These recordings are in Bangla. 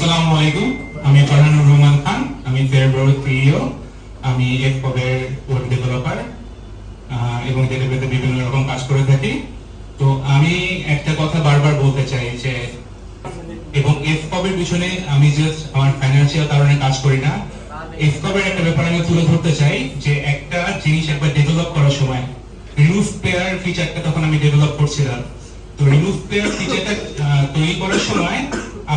আসসালামু আলাইকুম। আমি ফারহানুর রহমান খান, আমি ফেয়ারব্রো সিইও আমি এফ কবের ওয়েব ডেভেলপার এবং ডেটাবেসে বিভিন্ন রকম কাজ করে থাকি। তো আমি একটা কথা বারবার বলতে চাই যে, এবং এফ কবের পিছনে আমি জাস্ট আমার ফাইন্যান্সিয়াল কারণে কাজ করি না। এফ কবের একটা ব্যাপার আমি তুলে ধরতে চাই যে, একটা জিনিস একবার ডেভেলপ করার সময় রিমুভ প্লেয়ার ফিচারটা তখন আমি ডেভেলপ করছিলাম। তো রিমুভ প্লেয়ার ফিচারটা তৈরি করার সময়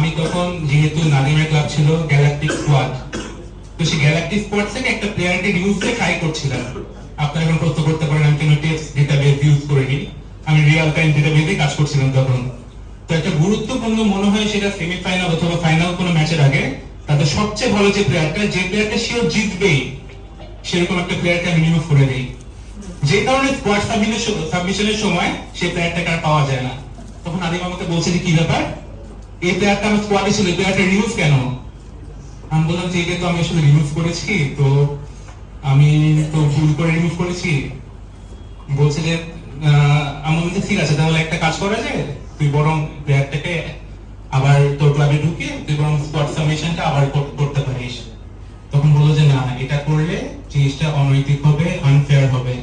আমি তখন যেহেতু নাদিমের ক্লাব ছিল গ্যালাকটিক স্কোয়াড তো সেই গ্যালাকটিক স্কোয়াড থেকে একটা প্লেয়ারকে রিমুভ করে ট্রাই করছিলাম। আপনারা এখন প্রশ্ন করতে পারেন, আমি কেন টেক্সট ডেটাবেস ইউজ করিনি। আমি রিয়েল টাইম ডেটাবেসে কাজ করছিলাম তখন। তো একটা গুরুত্বপূর্ণ মনে হয় সেটা সেমিফাইনাল অথবা ফাইনাল কোনো ম্যাচের আগে, তাদের সবচেয়ে ভালো যে প্লেয়ারটা যে প্লেয়ারটা শিওর জিতবেই, সেরকম একটা প্লেয়ারকে আমি রিমুভ করে দিই। যে কারণে স্কোয়াড সাবমিশনের সময় সেই প্লেয়ারটাকে আর পাওয়া যায় না। তখন আদিম আমাকে বলছে যে, কি ব্যাপার? এই প্লেয়ারটা আমার স্কোয়াডে ছিল, এই প্লেয়ারটা রিমুভ কেন? আমি বললাম যে এটা তো আমি আসলে রিমুভ করেছি, তো আমি তো ভুল করে রিমুভ করেছি। বলছে যে আমি বলছি ঠিক আছে, তাহলে একটা কাজ করা যায়, তুই বরং প্লেয়ারটাকে আবার তোর ক্লাবে ঢুকে তুই বরং স্কোয়াড সাবমিশনটা আবার করতে পারিস। তখন বলল যে না, এটা করলে জিনিসটা অনৈতিক হবে আনফেয়ার হবে।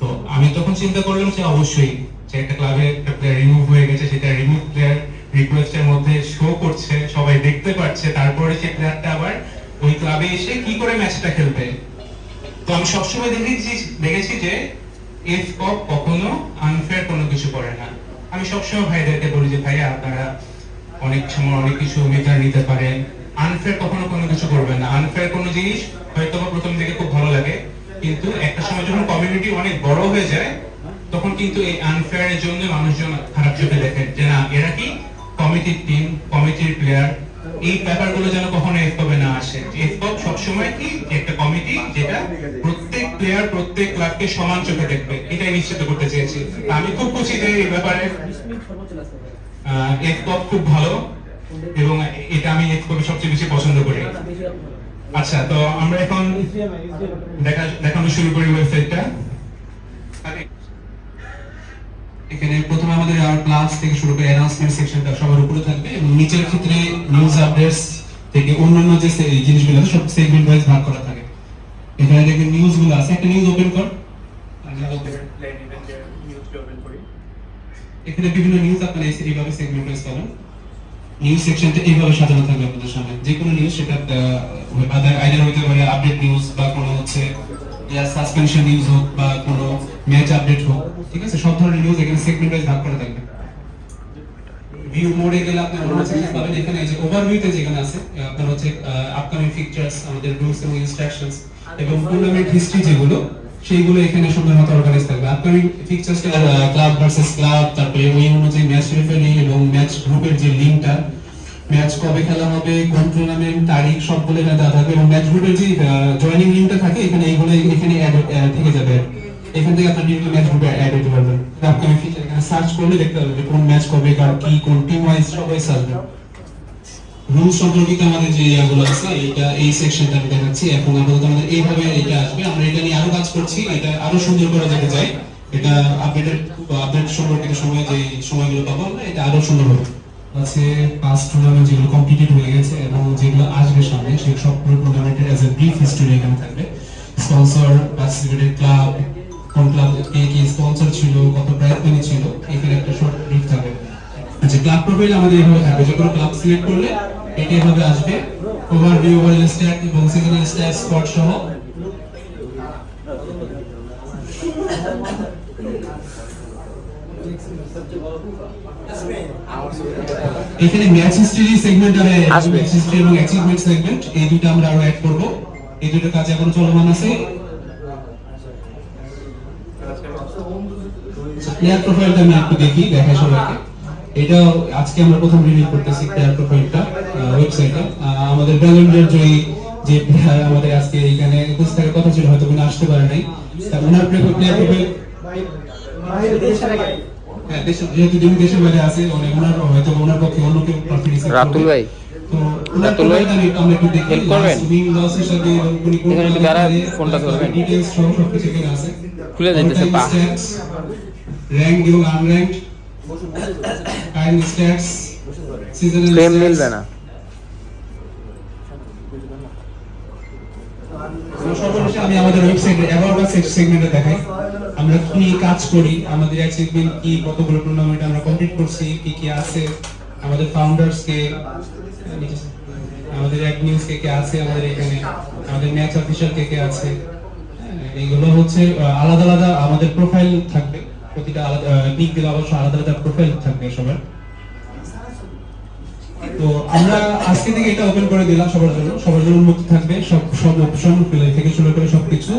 তো আমি তখন চিন্তা করলাম যে অবশ্যই, যে একটা ক্লাবে একটা প্লেয়ার রিমুভ হয়ে গেছে, সেটা রিমুভ প্লেয়ার রিকোয়েস্টের মধ্যে শো করছে, সবাই দেখতে পাচ্ছে, তারপরে সেই প্লেয়ারটা আবার ওই ক্লাবে এসে কি করে ম্যাচটা খেলবে? তো আমি সবসময় দেখেছি দেখেছি যে এফ কপ কখনো আনফেয়ার কোনো কিছু করে না। আমি সবসময় ভাইদেরকে বলি যে, ভাইয়া, আপনারা অনেক সময় অনেক কিছু মেটার নিতে পারেন। আনফেয়ার কখনো কোনো কিছু করবেন না। আনফেয়ার কোনো জিনিস হয়তো প্রথম দিকে খুব ভালো লাগে, কিন্তু একটা সময় যখন কমিউনিটি অনেক বড় হয়ে যায়, তখন কিন্তু এই আনফেয়ার এর জন্য মানুষজন খারাপ চোখে দেখেন যে, না, এরা কি কমিটির টিম কমিটির প্লেয়ার এই ব্যাপারগুলো যেন কখনো এফকপে না আসে। এফকপ সবসময় কি? একটা কমিটি যেটা প্রত্যেক প্লেয়ার প্রত্যেক ক্লাবকে সমান চোখে দেখবে। এটাই নিশ্চিত করতে চেয়েছি। আমি খুব খুশি যে এই ব্যাপারে এফকপ খুব ভালো এবং এটা আমি এফকপে সবচেয়ে বেশি পছন্দ করি। আচ্ছা তো আমরা এখন দেখা, দেখানো শুরু করি ওয়েবসাইটটা এখানে প্রথমে আমাদের আর ক্লাস থেকে শুরু করে অ্যানাউন্সমেন্ট সেকশনটা সবার উপরে থাকবে এবং নিচের ক্ষেত্রে নিউজ আপডেটস থেকে অন্যান্য যে জিনিসগুলো আছে, সব সেগমেন্ট ওয়াইজ ভাগ করা থাকে। এখানে দেখবেন নিউজগুলো আছে। একটা নিউজ ওপেন কর। এখানে বিভিন্ন নিউজ আপনারা এই- এইভাবে সেগমেন্ট ওয়াইজ পাবেন। নিউজ সেকশনটা এইভাবে সাজানো থাকবে আপনাদের সামনে। যে কোনো নিউজ সেটা আদার আইদার হইতে পারে আপডেট নিউজ বা কোনো হচ্ছে সাসপেনশন নিউজ হোক বা কোনো ম্যাচ আপডেট হোক, ঠিক আছে? সব ধরনের নিউজ এখানে সেগমেন্ট ওয়াইজ ভাগ করা থাকবে। ভিউ মোডে গেলে আপনি অন্য পাবেন এখানে যে ওভারভিউতে যেখানে আছে আপনার হচ্ছে আপকামিং ফিচার্স আমাদের রুলস এবং ইনস্ট্রাকশনস এবং টুর্নামেন্ট হিস্ট্রি যেগুলো, সেইগুলো এখানে সুন্দর মতো অর্গানাইজ থাকবে। Upcoming features club versus club তারপরে ওই অনুযায়ী ম্যাচ রেফারি এবং ম্যাচ গ্রুপের যে লিঙ্কটা ম্যাচ কবে খেলা হবে, কোন টুর্নামেন্ট তারিখ সবগুলো এখানে দেওয়া থাকবে এবং ম্যাচ গ্রুপের যে জয়েনিং লিঙ্কটা থাকে, এখানে এইগুলো এখানে অ্যাড থেকে যাবে। এখান থেকে আপনার বিভিন্ন ম্যাচ গ্রুপে অ্যাড হতে পারবেন। আপকামিং ফিচার এখানে সার্চ করলে দেখতে পাবেন যে কোন ম্যাচ কবে, কার কি, কোন টিম ওয়াইজ সবাই আসবে রুল সম্পর্কিত আমাদের যে ইয়াগুলো আছে, এটা এই সেকশনটা আমি দেখাচ্ছি। এখন আপাতত আমাদের এইভাবে এটা আসবে। আমরা এটা নিয়ে আরও কাজ করছি, এটা আরও সুন্দর করা যেতে চাই এটা আপডেটের আপডেট সম্পর্কিত সময়, যে সময়গুলো পাবো আমরা, এটা আরও সুন্দর হবে। আছে পাঁচ টুর্নামেন্ট যেগুলো কমপ্লিটেড হয়ে গেছে এবং যেগুলো আসবে সামনে, সেই সবগুলো টুর্নামেন্টের অ্যাজ এ ব্রিফ হিস্টোরি এখানে থাকবে। স্পন্সর পার্টিসিপেটেড ক্লাব কোন ক্লাব কে কি স্পন্সর ছিল, কত প্রাইজ মানি ছিল, এখানে একটা শর্ট ব্রিফ থাকবে। আচ্ছা ক্লাব প্রোফাইল আমাদের এভাবে থাকবে। যে কোনো ক্লাব সিলেক্ট করলে এটা এভাবে আসবে। ওভারভিউ ওভারঅল স্ট্যাট এবং সিজনাল স্ট্যাট স্পট সহ এখানে ম্যাচ হিস্ট্রি সেগমেন্ট আর আসবে। ম্যাচ হিস্ট্রি এবং অ্যাচিভমেন্ট সেগমেন্ট এই দুটো আমরা আরও অ্যাড করব। এই দুটো কাজ এখন চলমান আছে। প্লেয়ার প্রোফাইলটা আমি একটু দেখি দেখাই সবাইকে। এটা আজকে আমরা প্রথম রিভিউ করতেছি প্লেয়ার প্রোফাইলটা ওয়েবসাইটে আমাদের ব্যালেন্ডের যে যে player আমাদের আজকে এখানে উপস্থিত থাকার কথা ছিল হয়তো উনি আসতে পারে নাই। তা ওনার প্লেয়ার প্রোফাইল যেহেতু দেশের বাইরে আছে ওনার হয়তো রাতুল ভাই? রাতুল ভাই? হেল্প করবেন? এখানে একটু ফোনটা করবেন খুলে দিতেছে পা। র্যাঙ্ক এবং unrank time stats seasonal frame মিলবে না। আমি আমাদের ওয়েবসাইটে অ্যাওয়ার্ড বা সেগমেন্টে দেখাই। আমরা কি কাজ করি? আমাদের অ্যাচিভমেন্ট কি কতগুলো টুর্নামেন্ট আমরা কমপ্লিট করছি? কি কি আছে? আমাদের ফাউন্ডার্স কে আমাদের অ্যাডমিনস কে কে আছে? আমাদের এখানে আমাদের ম্যাচ অফিসার কে কে আছে? হ্যাঁ, এইগুলো হচ্ছে আলাদা আলাদা আমাদের প্রোফাইল থাকবে। প্রতিটা আলাদা নিক দিলে অবশ্য আলাদা আলাদা প্রোফাইল থাকবে সবার। তো আমরা আজকে থেকে এটা ওপেন করে দিলাম সবার জন্য। সবার জন্য উন্মুক্ত থাকবে। সব সব অপশন থেকে শুরু করে সবকিছু।